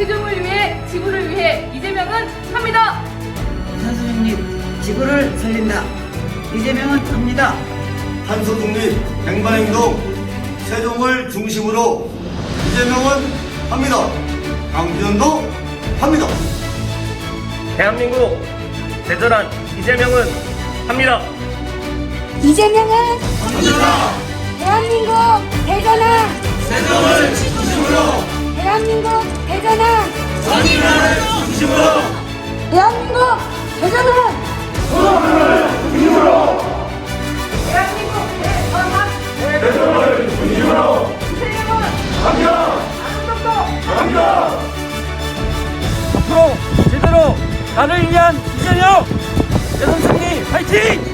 세종을 위해 지구를 위해 이재명은 합니다. 선생님, 지구를 살린다. 이재명은 합니다. 탄소 중립, 백만 행동, 세종을 중심으로 이재명은 합니다. 강진원도 합니다. 대한민국 대전한 이재명은 합니다. 이재명은 대한민국 대한민국 대전환 중심으로 대한민국 대전환 대한민국 대전환 세종을 중심으로 이재명은 합니다. 아름답고 합니다. 앞으로 제대로 나를 위한 이재명 대선 승리 파이팅!